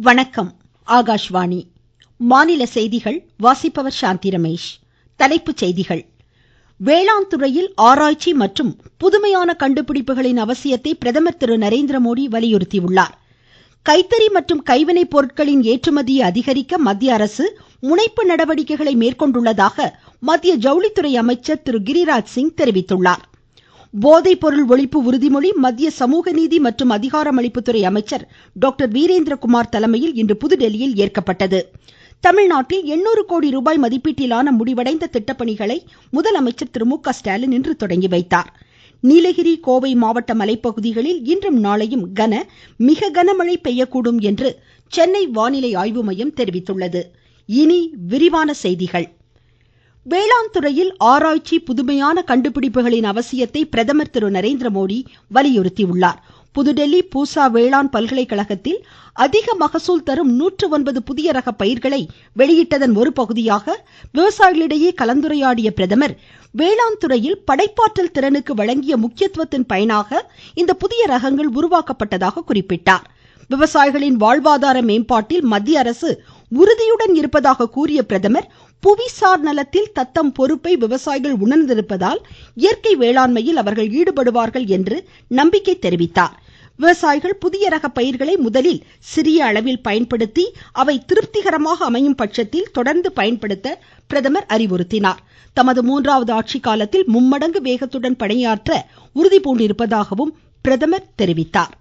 வணக்கம் ஆகாஷ்வாணி. மாநில செய்திகள் வாசிப்பவர் சாந்தி ரமேஷ். தலைப்புச் செய்திகள். வேளாண் துறையில் ஆராய்ச்சி மற்றும் புதுமையான கண்டுபிடிப்புகளின் அவசியத்தை பிரதமர் திரு நரேந்திரமோடி வலியுறுத்தியுள்ளார். கைத்தறி மற்றும் கைவினைப் பொருட்களின் ஏற்றுமதியை அதிகரிக்க மத்திய அரசு முனைப்பு நடவடிக்கைகளை மேற்கொண்டுள்ளதாக மத்திய ஜவுளித்துறை அமைச்சர் திரு கிரிராஜ் சிங் தெரிவித்துள்ளார். போதை பொருள் ஒழிப்பு உறுதிமொழி மத்திய சமூக நீதி மற்றும் அதிகாரமளிப்புத்துறை அமைச்சர் டாக்டர் வீரேந்திரகுமார் தலைமையில் இன்று புதுதில்லியில் ஏற்கப்பட்டது. தமிழ்நாட்டில் எண்ணூறு கோடி ரூபாய் மதிப்பீட்டிலான முடிவடைந்த திட்டப்பணிகளை முதலமைச்சர் திரு மு க ஸ்டாலின் இன்று தொடங்கி வைத்தார். நீலகிரி கோவை மாவட்ட மலைப்பகுதிகளில் இன்றும் நாளையும் கன மிக கனமழை பெய்யக்கூடும் என்று சென்னை வானிலை ஆய்வு மையம் தெரிவித்துள்ளது. இனி விரிவான செய்திகள். வேளாண் துறையில் ஆராய்ச்சி புதுமையான கண்டுபிடிப்புகளின் அவசியத்தை பிரதமர் திரு நரேந்திரமோடி வலியுறுத்தியுள்ளார். புதுதில்லி பூசா வேளாண் பல்கலைக்கழகத்தில் அதிக மகசூல் தரும் நூற்று ஒன்பது புதிய ரக பயிர்களை வெளியிட்டதன் ஒரு பகுதியாக விவசாயிகளிடையே கலந்துரையாடிய பிரதமர் வேளாண் துறையில் படைப்பாற்றல் திறனுக்கு வழங்கிய முக்கியத்துவத்தின் பயனாக இந்த புதிய ரகங்கள் உருவாக்கப்பட்டதாக குறிப்பிட்டார். விவசாயிகளின் வாழ்வாதார மேம்பாட்டில் மத்திய அரசு உறுதியுடன் இருப்பதாக கூறிய பிரதமர் புவிசார் நலத்தில் தத்தம் பொறுப்பை விவசாயிகள் உணர்ந்திருப்பதால் இயற்கை வேளாண்மையில் அவர்கள் ஈடுபடுவார்கள் என்று நம்பிக்கை தெரிவித்தார். விவசாயிகள் புதிய ரக பயிர்களை முதலில் சிறிய அளவில் பயன்படுத்தி அவை திருப்திகரமாக அமையும் பட்சத்தில் தொடர்ந்து பயன்படுத்த பிரதமர் அறிவுறுத்தினார். தமது மூன்றாவது ஆட்சி காலத்தில் மும்மடங்கு வேகத்துடன் பணியாற்ற உறுதிபூண்டிருப்பதாகவும் பிரதமர் தெரிவித்தார்.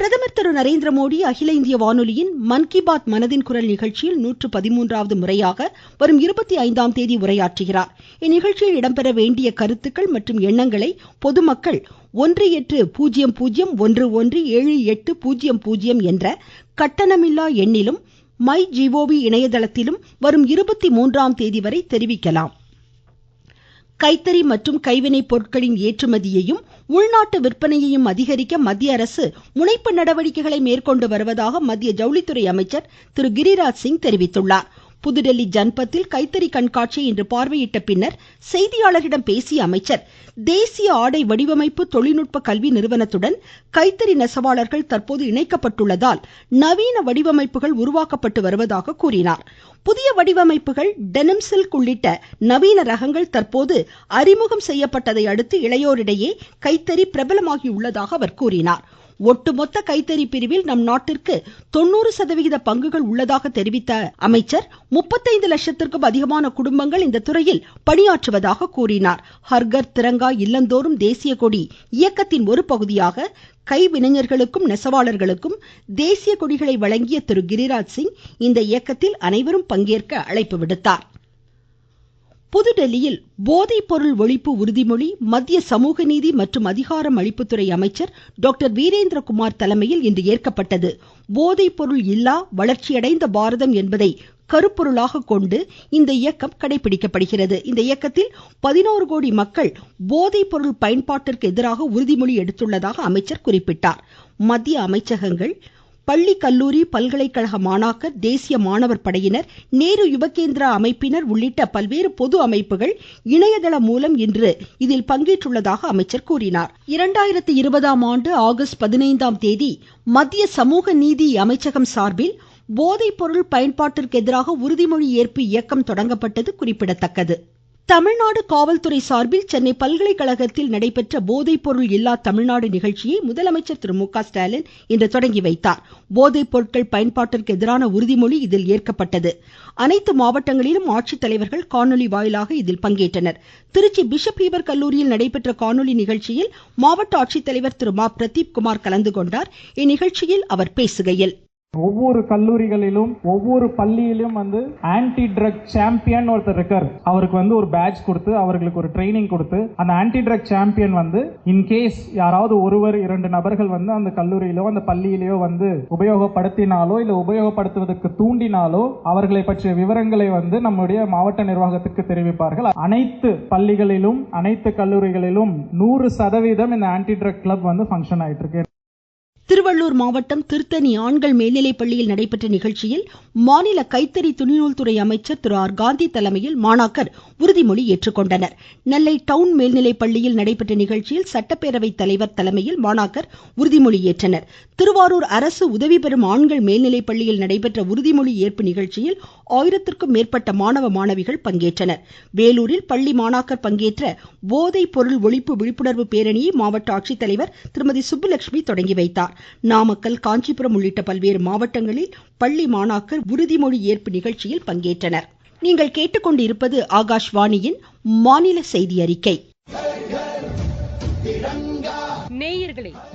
பிரதமர் திரு நரேந்திரமோடி அகில இந்திய வானொலியின் மன் கி பாத் மனதின் குரல் நிகழ்ச்சியில் நூற்று பதிமூன்றாவது முறையாக வரும் இருபத்தி ஐந்தாம் தேதி உரையாற்றுகிறார். இந்நிகழ்ச்சியில் இடம்பெற வேண்டிய கருத்துக்கள் மற்றும் எண்ணங்களை பொதுமக்கள் ஒன்று எட்டு பூஜ்ஜியம் பூஜ்ஜியம் ஒன்று ஒன்று ஏழு எட்டு பூஜ்ஜியம் பூஜ்ஜியம் என்ற கட்டணமில்லா எண்ணிலும் மை ஜிஓவி இணையதளத்திலும் வரும் இருபத்தி மூன்றாம் தேதி வரை தெரிவிக்கலாம். கைத்தறி மற்றும் கைவினைப் பொருட்களின் ஏற்றுமதியையும் உள்நாட்டு விற்பனையையும் அதிகரிக்க மத்திய அரசு முனைப்பு நடவடிக்கைகளை மேற்கொண்டு வருவதாக மத்திய ஜவுளித்துறை அமைச்சர் திரு கிரிராஜ் சிங் தெரிவித்துள்ளார். புதுதில்லி ஜன்பத்தில் கைத்தறி கண்காட்சியை இன்று பார்வையிட்ட பின்னர் செய்தியாளர்களிடம் பேசிய அமைச்சர் தேசிய ஆடை வடிவமைப்பு தொழில்நுட்ப கல்வி நிறுவனத்துடன் கைத்தறி நெசவாளர்கள் தற்போது இணைக்கப்பட்டுள்ளதால் நவீன வடிவமைப்புகள் உருவாக்கப்பட்டு வருவதாக கூறினார். புதிய வடிவமைப்புகள் டெனிம் சில்க் உள்ளிட்ட நவீன ரகங்கள் தற்போது அறிமுகம் செய்யப்பட்டதை அடுத்து இளையோரிடையே கைத்தறி பிரபலமாகியுள்ளதாக அவர் கூறினார். ஒட்டுமொத்த கைத்தறி பிரிவில் நம் நாட்டிற்கு தொண்ணூறு சதவிகித பங்குகள் உள்ளதாக தெரிவித்த அமைச்சர் முப்பத்தைந்து லட்சத்திற்கும் அதிகமான குடும்பங்கள் இந்த துறையில் பணியாற்றுவதாக கூறினார். ஹர்கர் திரங்கா இல்லந்தோறும் தேசிய கொடி இயக்கத்தின் ஒரு பகுதியாக கைவினைஞர்களுக்கும் நெசவாளர்களுக்கும் தேசிய கொடிகளை வழங்கிய திரு கிரிராஜ் சிங் இந்த இயக்கத்தில் அனைவரும் பங்கேற்க அழைப்பு விடுத்தார். புதுதில்லியில் போதைப் பொருள் ஒழிப்பு உறுதிமொழி மத்திய சமூகநீதி மற்றும் அதிகாரம் அளிப்புத்துறை அமைச்சர் டாக்டர் வீரேந்திரகுமார் தலைமையில் இன்று ஏற்கப்பட்டது. போதைப் பொருள் இல்லா வளர்ச்சியடைந்த பாரதம் என்பதை கருப்பொருளாக கொண்டு இந்த இயக்கம் கடைபிடிக்கப்படுகிறது. இந்த இயக்கத்தில் பதினோரு கோடி மக்கள் போதை பொருள் பயன்பாட்டிற்கு எதிராக உறுதிமொழி எடுத்துள்ளதாக அமைச்சர் குறிப்பிட்டார். மத்திய அமைச்சகங்கள் பள்ளி கல்லூரி பல்கலைக்கழக மாணாக்கர் தேசிய மாணவர் படையினர் நேரு யுவகேந்திரா அமைப்பினர் உள்ளிட்ட பல்வேறு பொது அமைப்புகள் இணையதளம் மூலம் இன்று இதில் பங்கேற்றுள்ளதாக அமைச்சர் கூறினார். இரண்டாயிரத்தி இருபதாம் ஆண்டு ஆகஸ்ட் பதினைந்தாம் தேதி மத்திய சமூக நீதி அமைச்சகம் சார்பில் போதைப் பொருள் பயன்பாட்டிற்கு எதிராக உறுதிமொழி ஏற்பு இயக்கம் தொடங்கப்பட்டது குறிப்பிடத்தக்கது. தமிழ்நாடு காவல்துறை சார்பில் சென்னை பல்கலைக்கழகத்தில் நடைபெற்ற போதைப்பொருள் இல்லா தமிழ்நாடு நிகழ்ச்சியை முதலமைச்சர் திரு மு க ஸ்டாலின் இன்று தொடங்கி வைத்தார். போதைப் பொருட்கள் பயன்பாட்டிற்கு எதிரான உறுதிமொழி இதில் ஏற்கப்பட்டது. அனைத்து மாவட்டங்களிலும் ஆட்சித்தலைவர்கள் காணொலி வாயிலாக இதில் பங்கேற்றனர். திருச்சி பிஷப் ஹீபர் கல்லூரியில் நடைபெற்ற காணொலி நிகழ்ச்சியில் மாவட்ட ஆட்சித்தலைவர் திரு மா பிரதீப் குமார் கலந்து கொண்டார். இந்நிகழ்ச்சியில் அவர் பேசுகையில் ஒவ்வொரு கல்லூரிகளிலும் ஒவ்வொரு பள்ளியிலும் வந்து ஆன்டி ட்ரக் சாம்பியன் ஒருத்தர் இருக்கார். அவருக்கு வந்து ஒரு பேட்ச் கொடுத்து அவர்களுக்கு ஒரு ட்ரைனிங் கொடுத்து அந்த ஆன்டி ட்ரக் சாம்பியன் வந்து இன்கேஸ் யாராவது ஒருவர் இரண்டு நபர்கள் வந்து அந்த கல்லூரியிலோ அந்த பள்ளியிலேயோ வந்து உபயோகப்படுத்தினாலோ இல்லை உபயோகப்படுத்துவதற்கு தூண்டினாலோ அவர்களை பற்றிய விவரங்களை வந்து நம்முடைய மாவட்ட நிர்வாகத்துக்கு தெரிவிப்பார்கள். அனைத்து பள்ளிகளிலும் அனைத்து கல்லூரிகளிலும் நூறு சதவீதம் இந்த ஆன்டி ட்ரக் கிளப் வந்து ஃபங்க்ஷன் ஆயிட்டு இருக்கு திருவள்ளூர் மாவட்டம் திருத்தணி ஆண்கள் மேல்நிலைப்பள்ளியில் நடைபெற்ற நிகழ்ச்சியில் மாநில கைத்தறி துணிநூல்துறை அமைச்சர் திரு ஆர். காந்தி தலைமையில் மாணாக்கர் உறுதிமொழி ஏற்றுக்கொண்டனர். நெல்லை டவுன் மேல்நிலைப்பள்ளியில் நடைபெற்ற நிகழ்ச்சியில் சட்டப்பேரவை தலைவர் தலைமையில் மாணாக்கர் உறுதிமொழி ஏற்றனர். திருவாரூர் அரசு உதவி பெறும் ஆண்கள் மேல்நிலைப்பள்ளியில் நடைபெற்ற உறுதிமொழி ஏற்பு நிகழ்ச்சியில் ஆயிரத்திற்கும் மேற்பட்ட மாணவ மாணவிகள் பங்கேற்றனர். வேலூரில் பள்ளி மாணாக்கர் பங்கேற்ற போதை பொருள் ஒழிப்பு விழிப்புணர்வு பேரணியை மாவட்ட ஆட்சித்தலைவர் திருமதி சுப்புலட்சுமி தொடங்கி வைத்தார். நாமக்கல் காஞ்சிபுரம் உள்ளிட்ட பல்வேறு மாவட்டங்களில் பள்ளி மாணாக்கர் உறுதிமொழி ஏற்பு நிகழ்ச்சியில் பங்கேற்றனர்.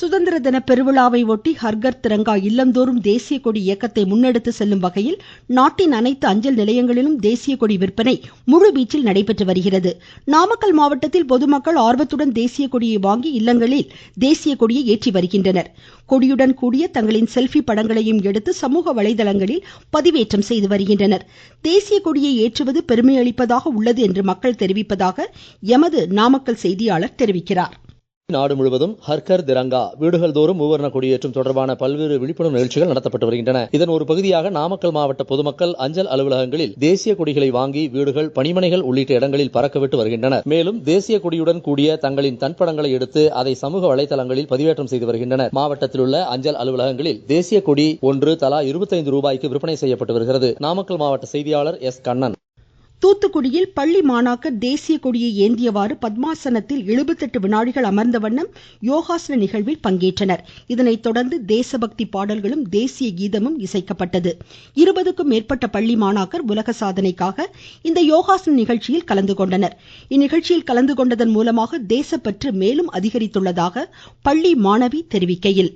சுதந்திர தின பெருவிழாவை ஒட்டி ஹர்கர் திரங்கா இல்லந்தோறும் தேசிய கொடி இயக்கத்தை முன்னெடுத்து செல்லும் வகையில் நாட்டின் அனைத்து அஞ்சல் நிலையங்களிலும் தேசிய கொடி விற்பனை முழுவீச்சில் நடைபெற்று வருகிறது. நாமக்கல் மாவட்டத்தில் பொதுமக்கள் ஆர்வத்துடன் தேசிய கொடியை வாங்கி இல்லங்களில் தேசிய கொடியை ஏற்றி வருகின்றனர். கொடியுடன் கூடிய தங்களின் செல்பி படங்களையும் எடுத்து சமூக வலைதளங்களில் பதிவேற்றம் செய்து வருகின்றனர். தேசிய கொடியை ஏற்றுவது பெருமை அளிப்பதாக உள்ளது என்று மக்கள் தெரிவிப்பதாக எமது நாமக்கல் செய்தியாளர் தெரிவிக்கிறார். நாடு முழுவதும் ஹர்கர் திரங்கா வீடுகள் தோறும் மூவர்ண கொடியேற்றம் தொடர்பான பல்வேறு விழிப்புணர்வு நிகழ்ச்சிகள் நடத்தப்பட்டு வருகின்றன. இதன் ஒரு பகுதியாக நாமக்கல் மாவட்ட பொதுமக்கள் அஞ்சல் அலுவலகங்களில் தேசிய கொடிகளை வாங்கி வீடுகள் பணிமனைகள் உள்ளிட்ட இடங்களில் பறக்கவிட்டு வருகின்றனர். மேலும் தேசிய கொடியுடன் கூடிய தங்களின் தன்படங்களை எடுத்து அதை சமூக வலைதளங்களில் பதிவேற்றம் செய்து வருகின்றனர். மாவட்டத்தில் உள்ள அஞ்சல் அலுவலகங்களில் தேசிய கொடி ஒன்று தலா இருபத்தைந்து ரூபாய்க்கு விற்பனை செய்யப்பட்டு வருகிறது. நாமக்கல் மாவட்ட செய்தியாளர் எஸ். கண்ணன். தூத்துக்குடியில் பள்ளி மாணாக்கர் தேசிய கொடியை ஏந்தியவாறு பத்மாசனத்தில் எழுபத்தெட்டு வினாடிகள் அமர்ந்த வண்ணம் யோகாசன நிகழ்வில் பங்கேற்றனர். இதனை தொடர்ந்து தேசபக்தி பாடல்களும் தேசிய கீதமும் இசைக்கப்பட்டது. இருபதுக்கும் மேற்பட்ட பள்ளி மாணாக்கர் உலக சாதனைக்காக இந்த யோகாசன நிகழ்ச்சியில் கலந்து கொண்டனர். இந்நிகழ்ச்சியில் கலந்து கொண்டதன் மூலமாக தேசப்பற்று மேலும் அதிகரித்துள்ளதாக பள்ளி மாணவி தெரிவிக்கையில்.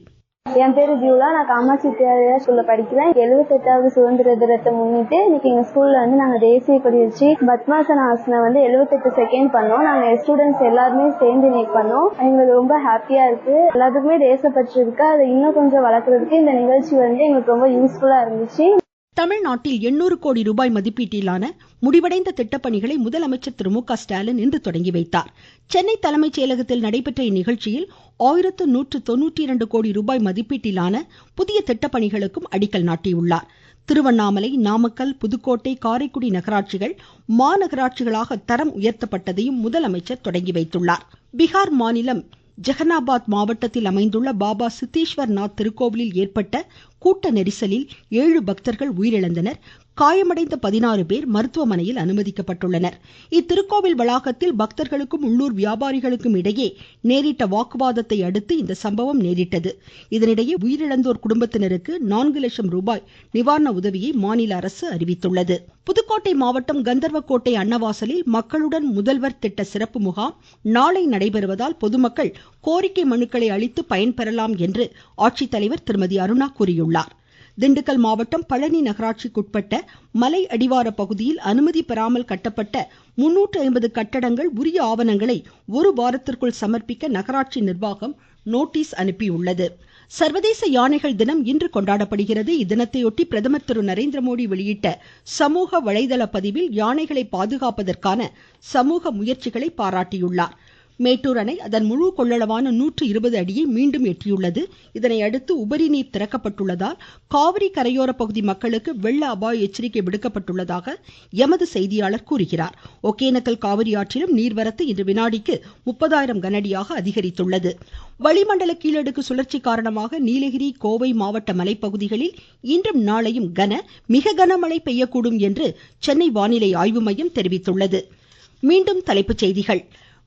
என் பேரு ஜூலா. நான் காமாட்சி வித்யாலயா ஸ்கூல்ல படிக்கிறேன். எழுபத்தெட்டாவது சுதந்திர தினத்தை முன்னிட்டு இன்னைக்கு எங்க ஸ்கூல்ல வந்து நாங்க தேசிய கொடி வச்சு பத்மாசன ஆசனம் வந்து எழுபத்தெட்டு செகண்ட் பண்ணோம். நாங்க ஸ்டூடெண்ட்ஸ் எல்லாருமே சேர்ந்து இன்னைக்கு பண்ணோம். எங்களுக்கு ரொம்ப ஹாப்பியா இருக்கு. எல்லாத்துக்குமே தேசப்பற்று இருக்கு. அதை இன்னும் கொஞ்சம் வளர்க்கறதுக்கு இந்த நிகழ்ச்சி வந்து எங்களுக்கு ரொம்ப யூஸ்ஃபுல்லா இருந்துச்சு. தமிழ்நாட்டில் எண்ணூறு கோடி ரூபாய் மதிப்பீட்டிலான முடிவடைந்த திட்டப்பணிகளை முதலமைச்சர் திரு மு க ஸ்டாலின் இன்று தொடங்கி வைத்தார். சென்னை தலைமைச் செயலகத்தில் நடைபெற்ற இந்நிகழ்ச்சியில் ஆயிரத்து நூற்று தொன்னூற்றி இரண்டு கோடி ரூபாய் மதிப்பீட்டிலான புதிய திட்டப்பணிகளுக்கும் அடிக்கல் நாட்டியுள்ளார். திருவண்ணாமலை நாமக்கல் புதுக்கோட்டை காரைக்குடி நகராட்சிகள் மாநகராட்சிகளாக தரம் உயர்த்தப்பட்டதையும் முதலமைச்சர் தொடங்கி வைத்துள்ளார். பீகார் மாநிலம் ஜெகனாபாத் மாவட்டத்தில் அமைந்துள்ள பாபா சித்தேஸ்வர் நாத் திருக்கோவிலில் ஏற்பட்ட கூட்ட நெரிசலில் ஏழு பக்தர்கள் உயிரிழந்தனர். காயமடைந்த பதினாறு பேர் மருத்துவமனையில் அனுமதிக்கப்பட்டுள்ளனர். இத்திருக்கோவில் வளாகத்தில் பக்தர்களுக்கும் உள்ளூர் வியாபாரிகளுக்கும் இடையே நேரிட்ட வாக்குவாதத்தை அடுத்து இந்த சம்பவம் நேரிட்டது. இதனிடையே உயிரிழந்தோர் குடும்பத்தினருக்கு நான்கு லட்சம் ரூபாய் நிவாரண உதவியை மாநில அரசு அறிவித்துள்ளது. புதுக்கோட்டை மாவட்டம் கந்தர்வக்கோட்டை அன்னவாசலில் மக்களுடன் முதல்வர் திட்ட சிறப்பு முகாம் நாளை நடைபெறுவதால் பொதுமக்கள் கோரிக்கை மனுக்களை அளித்து பயன்பெறலாம் என்று ஆட்சித்தலைவர் திருமதி அருணா கூறியுள்ளார். திண்டுக்கல் மாவட்டம் பழனி நகராட்சிக்குட்பட்ட மலை அடிவார பகுதியில் அனுமதி பெறாமல் கட்டப்பட்ட முன்னூற்று ஐம்பது கட்டடங்கள் உரிய ஆவணங்களை ஒரு வாரத்திற்குள் சமர்ப்பிக்க நகராட்சி நிர்வாகம் நோட்டீஸ் அனுப்பியுள்ளது. சர்வதேச யானைகள் தினம் இன்று கொண்டாடப்படுகிறது. இத்தினத்தையொட்டி பிரதமர் திரு நரேந்திர மோடி வெளியிட்ட சமூக வலைதள பதிவில் யானைகளை பாதுகாப்பதற்கான சமூக முயற்சிகளை பாராட்டியுள்ளார். மேட்டூர் அணை அதன் முழு கொள்ளளவான நூற்று இருபது அடியை மீண்டும் எட்டியுள்ளது. இதனையடுத்து உபரிநீர் திறக்கப்பட்டுள்ளதால் காவிரி கரையோர பகுதி மக்களுக்கு வெள்ள அபாய எச்சரிக்கை விடுக்கப்பட்டுள்ளதாக எமது செய்தியாளர் தெரிவிக்கிறார் ஒகேனக்கல் காவிரி ஆற்றிலும் நீர்வரத்து இன்று வினாடிக்கு முப்பதாயிரம் கனஅடியாக அதிகரித்துள்ளது. வளிமண்டல கீழடுக்கு சுழற்சி காரணமாக நீலகிரி கோவை மாவட்ட மலைப்பகுதிகளில் இன்றும் நாளையும் கன மிக கனமழை பெய்யக்கூடும் என்று சென்னை வானிலை ஆய்வு மையம் தெரிவித்துள்ளது.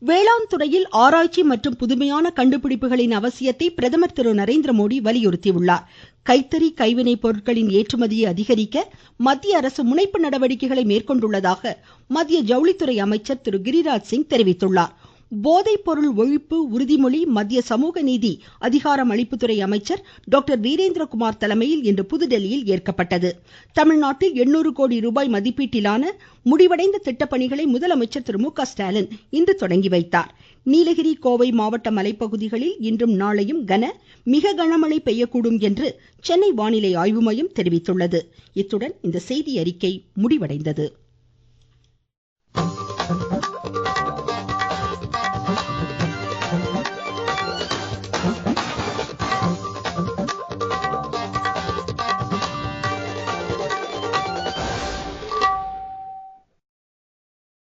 வேளாண் துறையில் ஆராய்ச்சி மற்றும் புதுமையான கண்டுபிடிப்புகளின் அவசியத்தை பிரதமர் திரு நரேந்திர மோடி வலியுறுத்தியுள்ளார். கைத்தறி கைவினை பொருட்களின் ஏற்றுமதியை அதிகரிக்க மத்திய அரசு முனைப்பு நடவடிக்கைகளை மேற்கொண்டுள்ளதாக மத்திய ஜவுளித்துறை அமைச்சர் திரு கிரிராஜ் சிங் தெரிவித்துள்ளார். போதைப் பொருள் ஒழிப்பு உறுதிமொழி மத்திய சமூக நீதி அதிகாரம் அளிப்புத்துறை அமைச்சர் டாக்டர் வீரேந்திரகுமார் தலைமையில் இன்று புதுதில்லியில் ஏற்கப்பட்டது. தமிழ்நாட்டில் எண்ணூறு கோடி ரூபாய் மதிப்பீட்டிலான முடிவடைந்த திட்டப்பணிகளை முதலமைச்சர் திரு மு க ஸ்டாலின் இன்று தொடங்கி வைத்தார். நீலகிரி கோவை மாவட்ட மலைப்பகுதிகளில் இன்றும் நாளையும் கன மிக கனமழை பெய்யக்கூடும் என்று சென்னை வானிலை ஆய்வு மையம் தெரிவித்துள்ளது. இத்துடன் இந்த செய்தி அறிக்கை முடிவடைந்தது.